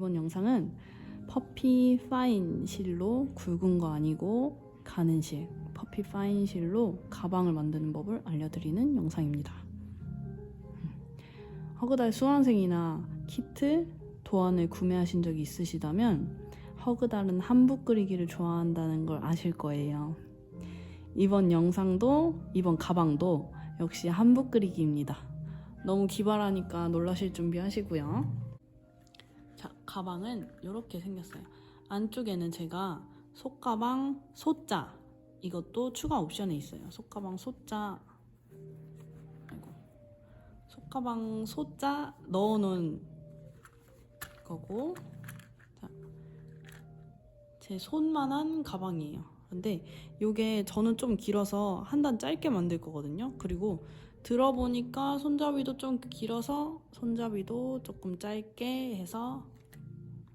이번 영상은 퍼피 파인 실로 굵은 거 아니고 가는 실 퍼피 파인 실로 가방을 만드는 법을 알려드리는 영상입니다. 음. 허그달 수강생이나 키트 도안을 구매하신 적이 있으시다면 허그달은 한복 그리기를 좋아한다는 걸 아실 거예요. 이번 영상도 이번 가방도 역시 한복 그리기입니다. 너무 기발하니까 놀라실 준비하시고요. 자, 가방은 이렇게 생겼어요. 안쪽에는 제가 속가방 소자 이것도 추가 옵션에 있어요. 속가방 소자 아이고 속가방 소자 넣어놓은 거고 자, 제 손만한 가방이에요. 근데 이게 저는 좀 길어서 한 단 짧게 만들 거거든요. 그리고 들어보니까 손잡이도 좀 길어서 손잡이도 조금 짧게 해서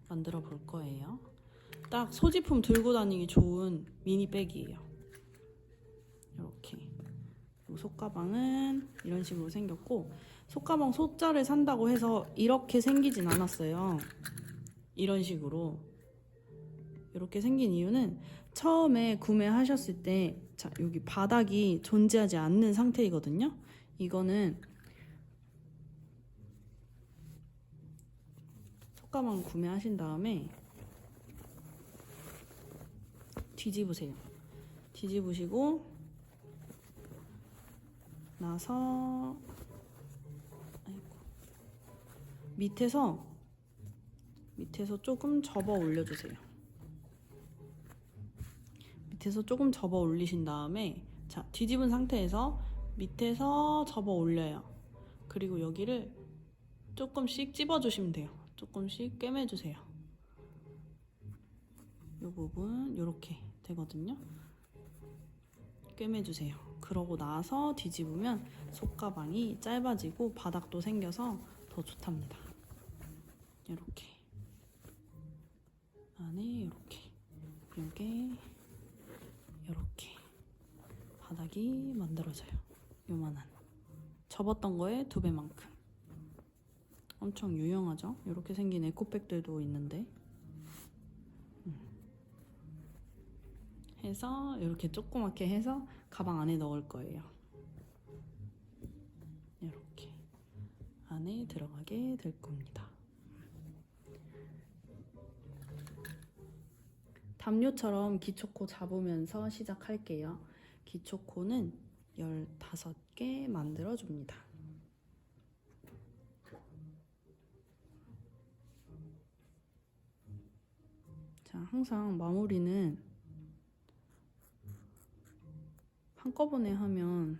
만들어 볼 거예요. 딱 소지품 들고 다니기 좋은 미니백이에요. 이렇게. 속가방은 이런 식으로 생겼고 속가방 소자를 산다고 해서 이렇게 생기진 않았어요. 이런 식으로. 이렇게 생긴 이유는 처음에 구매하셨을 때 자, 여기 바닥이 존재하지 않는 상태이거든요. 이거는 속가방 구매하신 다음에 뒤집으세요. 뒤집으시고 나서 아이고 밑에서 밑에서 조금 접어 올려주세요. 밑에서 조금 접어 올리신 다음에 자 뒤집은 상태에서 밑에서 접어 올려요. 그리고 여기를 조금씩 찝어주시면 돼요. 조금씩 꿰매주세요. 이 부분 이렇게 되거든요. 꿰매주세요. 그러고 나서 뒤집으면 속가방이 짧아지고 바닥도 생겨서 더 좋답니다. 이렇게 안에 이렇게 이게 이렇게 바닥이 만들어져요. 요만한 접었던 거에 두 배만큼 엄청 유용하죠. 이렇게 생긴 에코백들도 있는데 음. 해서 이렇게 조그맣게 해서 가방 안에 넣을 거예요. 이렇게 안에 들어가게 될 겁니다. 담요처럼 기초코 잡으면서 시작할게요. 기초코는 15개 만들어줍니다. 자, 항상 마무리는 한꺼번에 하면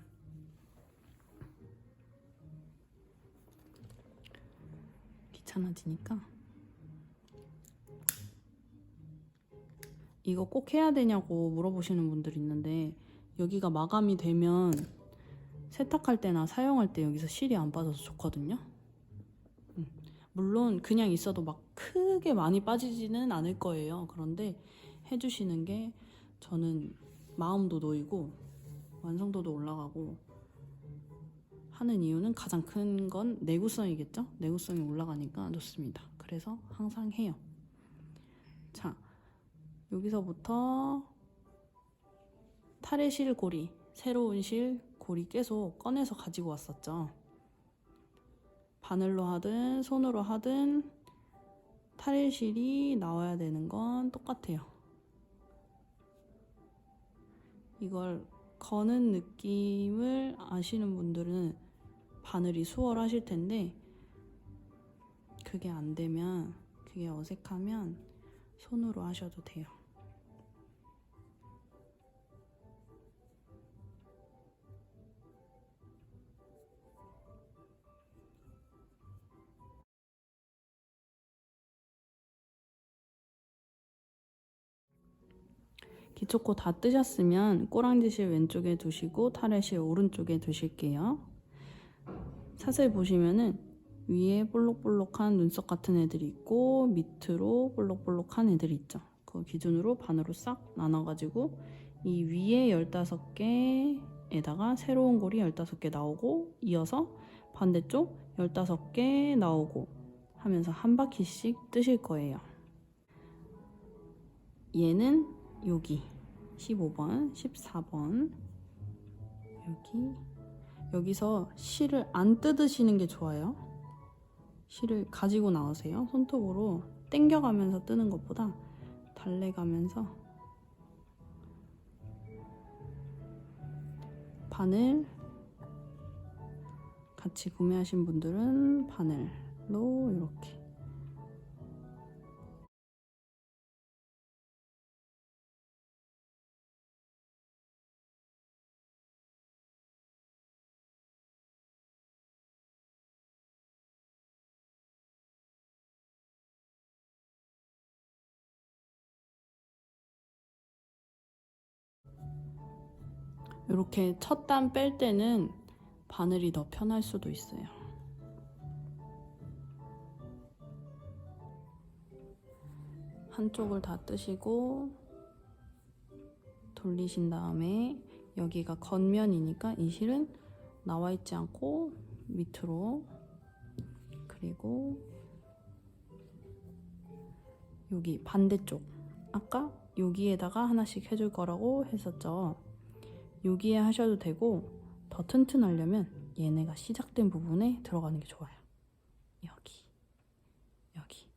귀찮아지니까 이거 꼭 해야 되냐고 물어보시는 분들 있는데 여기가 마감이 되면 세탁할 때나 사용할 때 여기서 실이 안 빠져서 좋거든요. 음, 물론 그냥 있어도 막 크게 많이 빠지지는 않을 거예요. 그런데 해주시는 게 저는 마음도 놓이고 완성도도 올라가고 하는 이유는 가장 큰 건 내구성이겠죠? 내구성이 올라가니까 좋습니다. 그래서 항상 해요. 자, 여기서부터 탈의 실 고리, 새로운 실 고리 계속 꺼내서 가지고 왔었죠. 바늘로 하든 손으로 하든 탈의 실이 나와야 되는 건 똑같아요. 이걸 거는 느낌을 아시는 분들은 바늘이 수월하실 텐데 그게 안 되면 그게 어색하면 손으로 하셔도 돼요. 기초코 다 뜨셨으면 꼬랑지실 왼쪽에 두시고 타레실 오른쪽에 두실게요. 사슬 보시면은 위에 볼록볼록한 눈썹 같은 애들이 있고 밑으로 볼록볼록한 애들이 있죠. 그 기준으로 반으로 싹 나눠가지고 이 위에 15개에다가 새로운 골이 15개 나오고 이어서 반대쪽 15개 나오고 하면서 한 바퀴씩 뜨실 거예요. 얘는 여기 15번, 14번. 여기. 여기서 실을 안 뜯으시는 게 좋아요. 실을 가지고 나오세요. 손톱으로 당겨가면서 뜨는 것보다 달래가면서. 바늘. 같이 구매하신 분들은 바늘로 이렇게 이렇게 첫 단 뺄 때는 바늘이 더 편할 수도 있어요. 한쪽을 다 뜨시고 돌리신 다음에 여기가 겉면이니까 이 실은 나와 있지 않고 밑으로 그리고 여기 반대쪽 아까 여기에다가 하나씩 해줄 거라고 했었죠. 여기에 하셔도 되고 더 튼튼하려면 얘네가 시작된 부분에 들어가는 게 좋아요. 여기, 여기.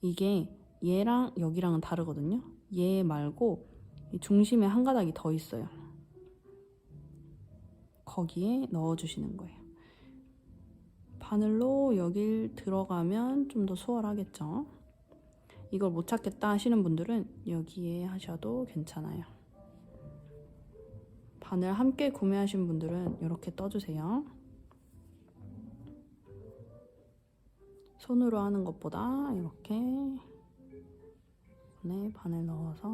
이게 얘랑 여기랑은 다르거든요. 얘 말고 이 중심에 한 가닥이 더 있어요. 거기에 넣어주시는 거예요. 바늘로 여길 들어가면 좀 더 수월하겠죠. 이걸 못 찾겠다 하시는 분들은 여기에 하셔도 괜찮아요. 바늘 함께 구매하신 분들은 이렇게 떠주세요. 손으로 하는 것보다 이렇게 네, 바늘 넣어서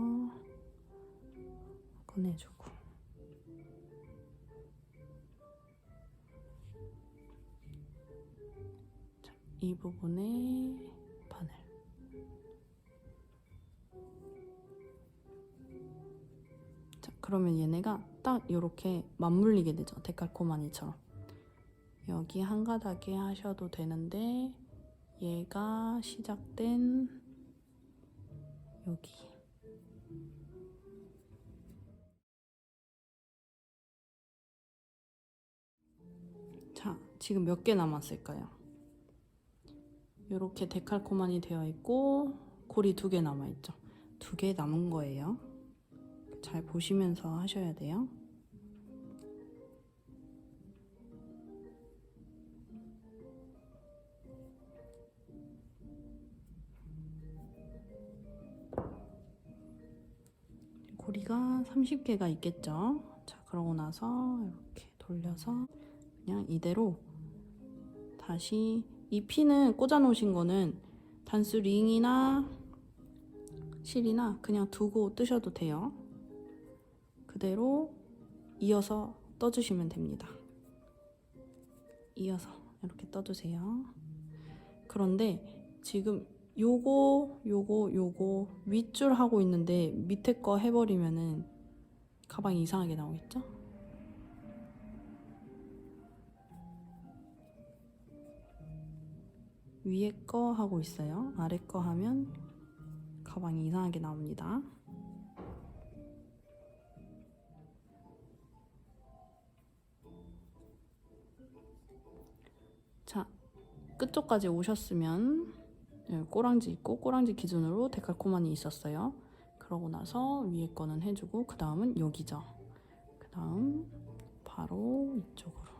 꺼내주고 자, 이 부분에 바늘 자, 그러면 얘네가 딱 이렇게 맞물리게 되죠. 데칼코마니처럼. 여기 한 가닥에 하셔도 되는데 얘가 시작된 여기 자, 지금 몇 개 남았을까요? 이렇게 데칼코마니 되어 있고 고리 두 개 남아 있죠. 두 개 남은 거예요. 잘 보시면서 하셔야 돼요. 고리가 30개가 있겠죠. 자, 그러고 나서 이렇게 돌려서 그냥 이대로 다시 이 피는 꽂아 놓으신 거는 단수 링이나 실이나 그냥 두고 뜨셔도 돼요. 그대로 이어서 떠주시면 됩니다. 이어서 이렇게 떠주세요. 그런데 지금 요거 요거 요거 윗줄 하고 있는데 밑에 거 해버리면은 가방이 이상하게 나오겠죠? 위에 거 하고 있어요. 아래 거 하면 가방이 이상하게 나옵니다. 자, 끝쪽까지 오셨으면 예, 꼬랑지 있고 꼬랑지 기준으로 데칼코만이 있었어요. 그러고 나서 위에 거는 해주고 그 다음은 여기죠. 그 다음 바로 이쪽으로.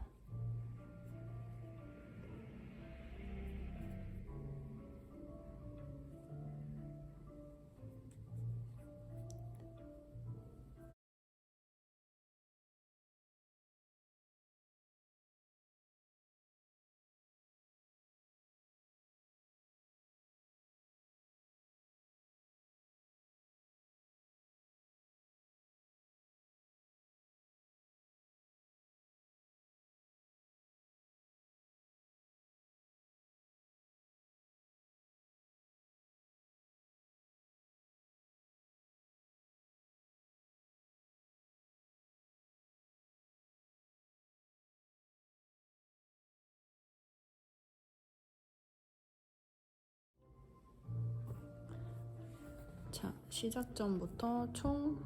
자, 시작점부터 총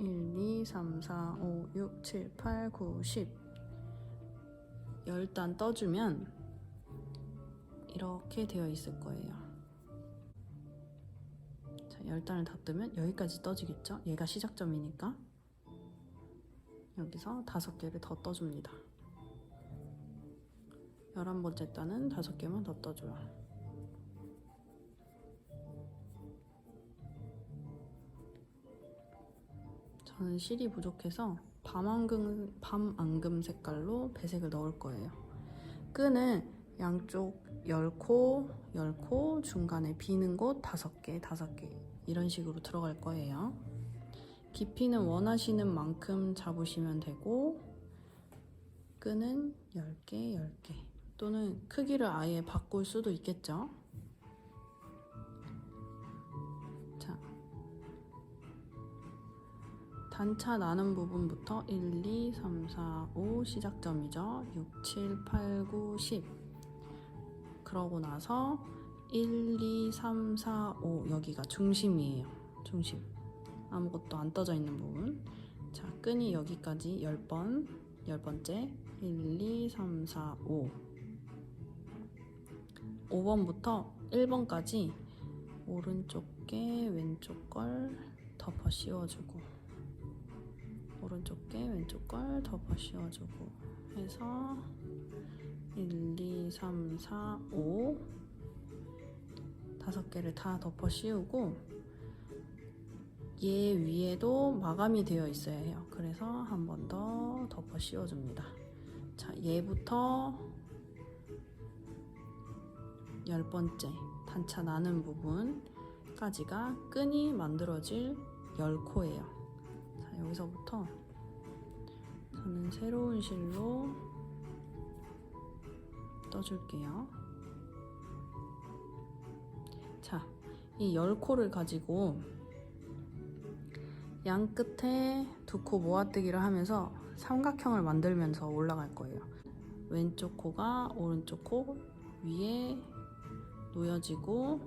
1, 2, 3, 4, 5, 6, 7, 8, 9, 10 10단 떠주면 이렇게 되어 있을 거예요. 자, 10단을 다 뜨면 여기까지 떠지겠죠? 얘가 시작점이니까 여기서 다섯 개를 더 떠줍니다. 11번째 단은 다섯 개만 더 떠줘요. 저는 실이 부족해서 밤안금, 밤안금 색깔로 배색을 넣을 거예요. 끈은 양쪽 10코, 10코, 중간에 비는 곳 5개, 5개 이런 식으로 들어갈 거예요. 깊이는 원하시는 만큼 잡으시면 되고 끈은 10개, 10개 또는 크기를 아예 바꿀 수도 있겠죠. 단차 나는 부분부터 1, 2, 3, 4, 5 시작점이죠. 6, 7, 8, 9, 10 그러고 나서 1, 2, 3, 4, 5 여기가 중심이에요. 중심. 아무것도 안 떠져 있는 부분. 자 끈이 여기까지 10번 10번째. 1, 2, 3, 4, 5 5번부터 1번까지 오른쪽 게 왼쪽 걸 덮어 씌워주고 오른쪽 게 왼쪽 걸 덮어 씌워주고 해서 1, 2, 3, 4, 5 다섯 개를 다 덮어 씌우고 얘 위에도 마감이 되어 있어야 해요. 그래서 한 번 더 덮어 씌워줍니다. 자, 얘부터 열 번째 단차 나는 부분까지가 끈이 만들어질 열 코예요. 자, 여기서부터 저는 새로운 실로 떠줄게요. 자, 이 열 코를 가지고 양 끝에 두 코 모아뜨기를 하면서 삼각형을 만들면서 올라갈 거예요. 왼쪽 코가 오른쪽 코 위에 놓여지고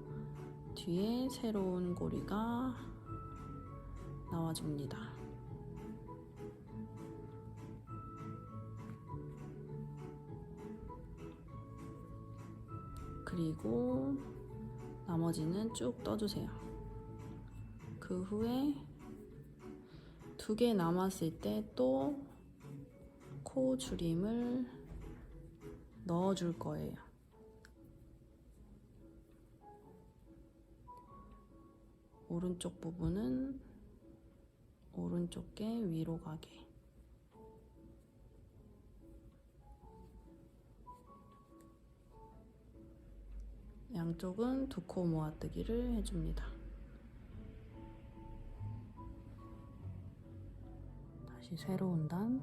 뒤에 새로운 고리가 나와줍니다. 그리고 나머지는 쭉 떠주세요. 그 후에 두 개 남았을 때 또 코 줄임을 넣어줄 거예요. 오른쪽 부분은 오른쪽 게 위로 가게. 양쪽은 두 코 모아뜨기를 해줍니다. 다시 새로운 단.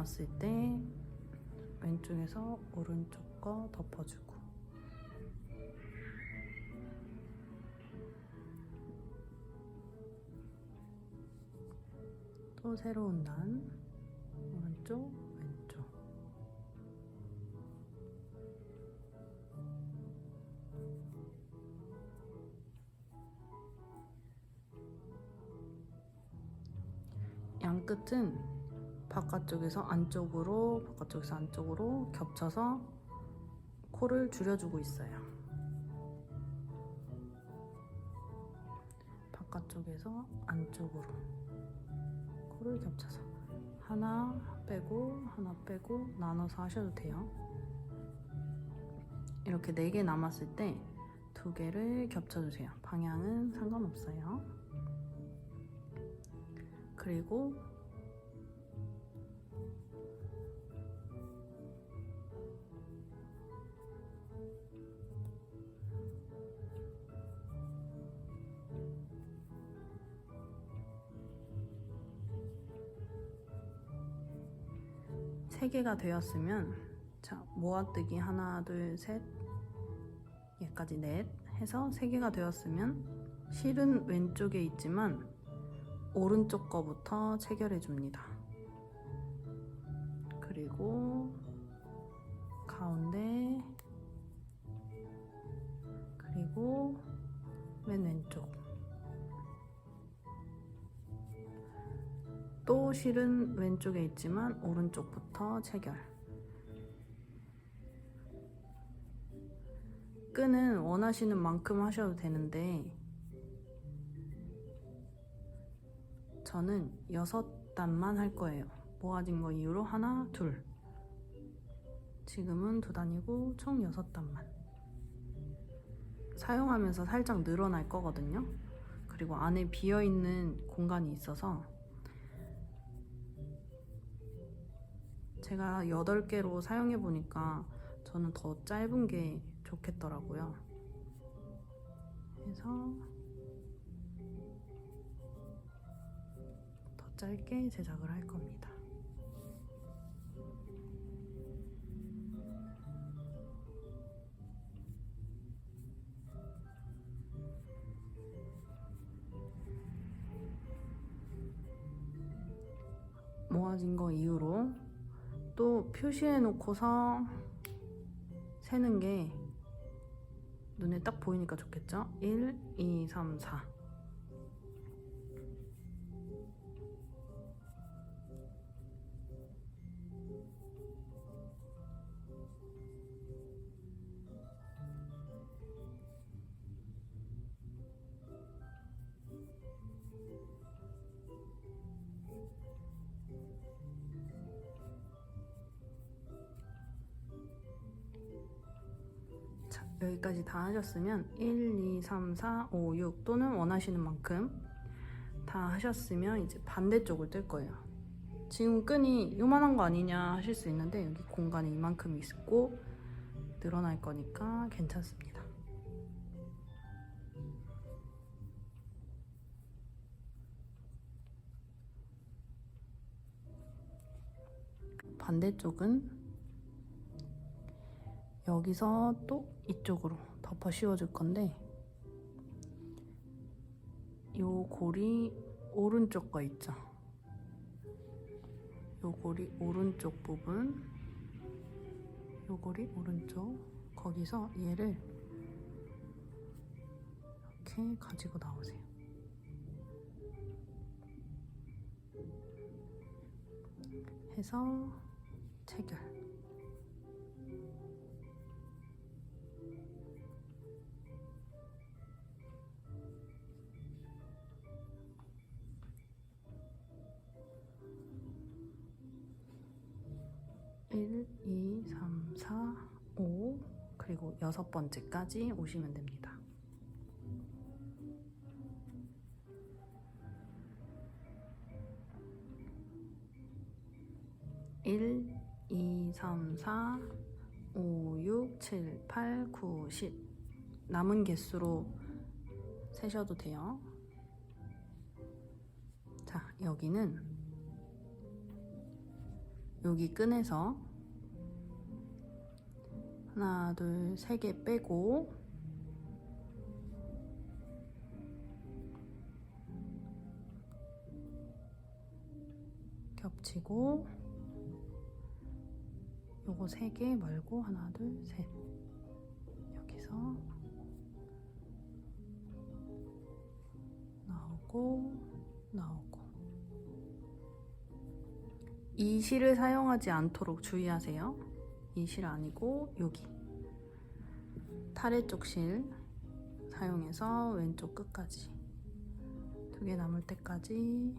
남았을 때 왼쪽에서 오른쪽 거 덮어주고. 또 새로운 단 오른쪽 왼쪽. 양 끝은 바깥쪽에서 안쪽으로 바깥쪽에서 안쪽으로 겹쳐서 코를 줄여주고 있어요. 바깥쪽에서 안쪽으로 코를 겹쳐서 하나 빼고 하나 빼고 나눠서 하셔도 돼요. 이렇게 네개 남았을 때 두 개를 겹쳐주세요. 방향은 상관없어요. 그리고 세 개가 되었으면 자, 모아뜨기 하나, 둘, 셋, 얘까지 넷 해서 세 개가 되었으면 실은 왼쪽에 있지만 오른쪽 거부터 체결해 줍니다. 그리고 실은 왼쪽에 있지만 오른쪽부터 체결 끈은 원하시는 만큼 하셔도 되는데 저는 여섯 단만 할 거예요. 모아진 거 이후로 하나, 둘. 지금은 두 단이고 총 여섯 단만. 사용하면서 살짝 늘어날 거거든요. 그리고 안에 비어 있는 공간이 있어서 제가 8개로 사용해 보니까 저는 더 짧은 게 좋겠더라고요. 그래서 더 짧게 제작을 할 겁니다. 모아진 거 이후로 또 표시해 놓고서 세는 게 눈에 딱 보이니까 좋겠죠? 1, 2, 3, 4. 다 하셨으면 1, 2, 3, 4, 5, 6 또는 원하시는 만큼 다 하셨으면 이제 반대쪽을 뜰 거예요. 지금 끈이 요만한 거 아니냐 하실 수 있는데 여기 공간이 이만큼 있고 늘어날 거니까 괜찮습니다. 반대쪽은 여기서 또 이쪽으로 덮어 씌워줄 건데 요 골이 오른쪽 거 있죠? 요 골이 오른쪽 부분 요 골이 오른쪽 거기서 얘를 이렇게 가지고 나오세요. 해서 체결. 일, 이, 삼, 사, 오 그리고 여섯 번째까지 오시면 됩니다. 일, 이, 삼, 사, 오, 육, 칠, 팔, 구, 십 남은 개수로 세셔도 돼요. 자, 여기는 여기 끈에서 하나, 둘, 세 개 빼고. 겹치고. 요거 세 개 말고 하나, 둘, 셋. 여기서. 나오고 나오고. 이 실을 사용하지 않도록 주의하세요. 이 실 아니고 여기. 타래 쪽 실 사용해서 왼쪽 끝까지. 두 개 남을 때까지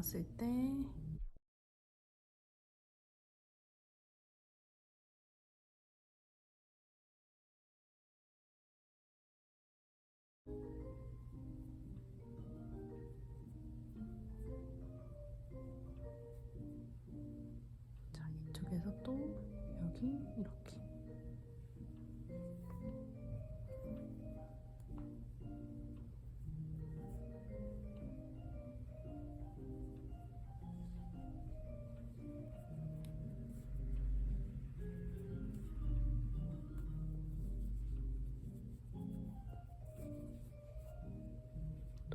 나왔을 때. 자, 이쪽에서 또 여기 이렇게.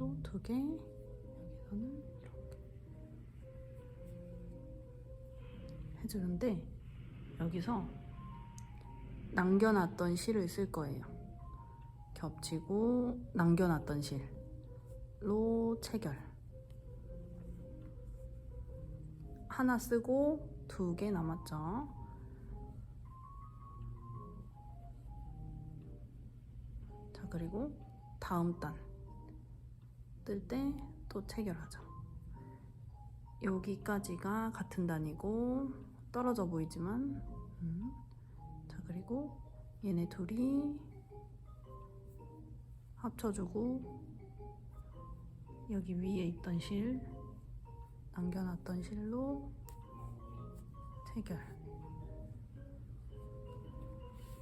또 두 개, 여기서는 이렇게 해주는데 여기서 남겨놨던 실을 쓸 거예요. 겹치고 남겨놨던 실로 체결. 하나 쓰고 두 개 남았죠. 자, 그리고 다음 단. 뜰 때 또 체결하죠. 여기까지가 같은 단이고 떨어져 보이지만 음. 자 그리고 얘네 둘이 합쳐주고 여기 위에 있던 실 남겨놨던 실로 체결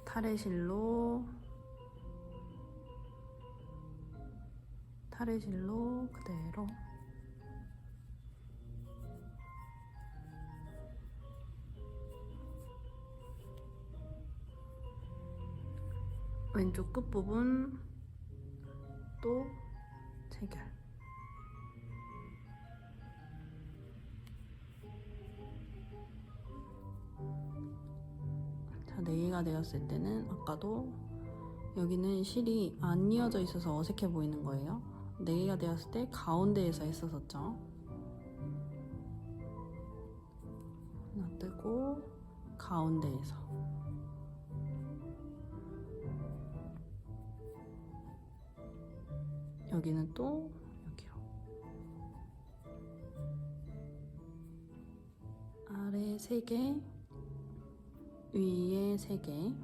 타레실로 타레실로 그대로. 왼쪽 끝부분 또 체결. 자, 4개가 되었을 때는 아까도 여기는 실이 안 이어져 있어서 어색해 보이는 거예요 4개가 되었을 때 가운데에서 했었었죠. 하나 뜨고 가운데에서. 여기는 또 여기로. 아래 3개 위에 3개.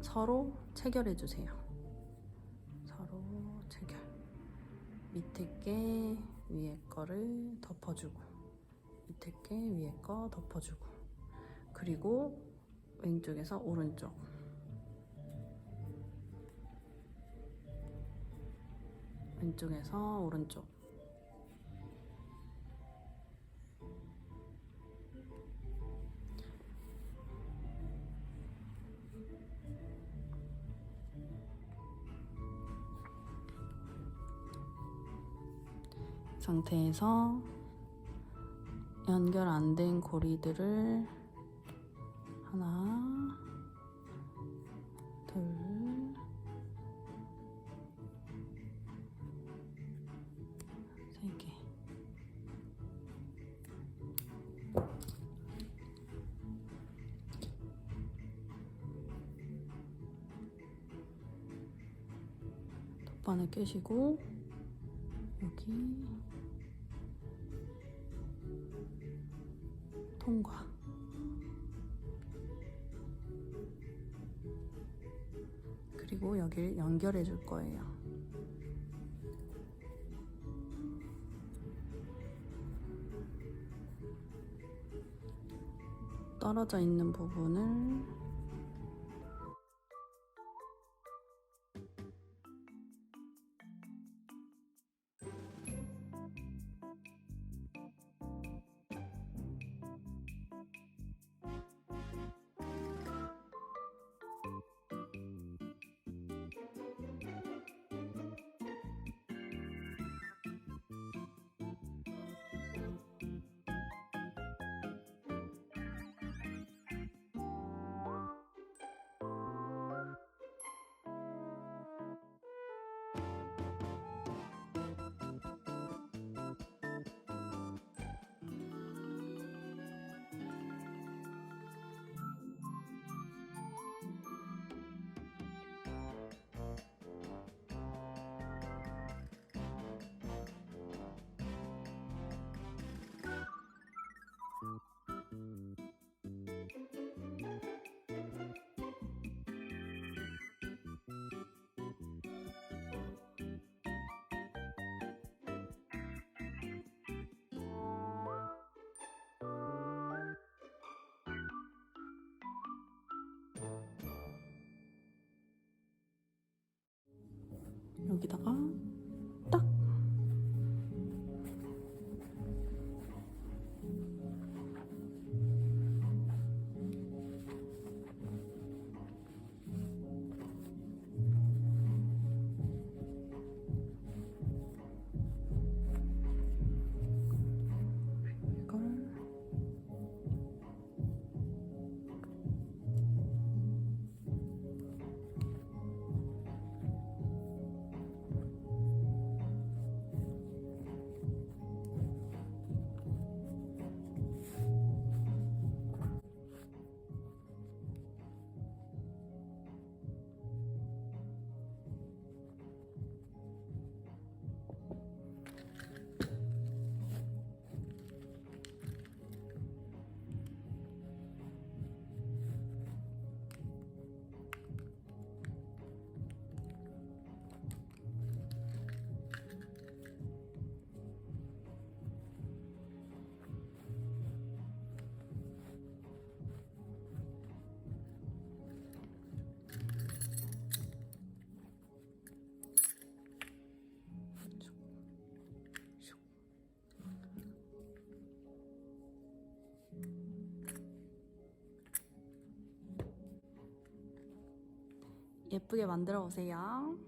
서로 체결해 주세요 밑에 게 위에 거를 덮어주고 밑에 게 위에 거 덮어주고 그리고 왼쪽에서 오른쪽. 왼쪽에서 오른쪽 상태에서 연결 안 된 고리들을 하나, 둘, 세 개. 돗바늘 껴시고 여기 통과. 그리고 여길 연결해 줄 거예요. 떨어져 있는 부분을 여기다가 예쁘게 만들어 보세요.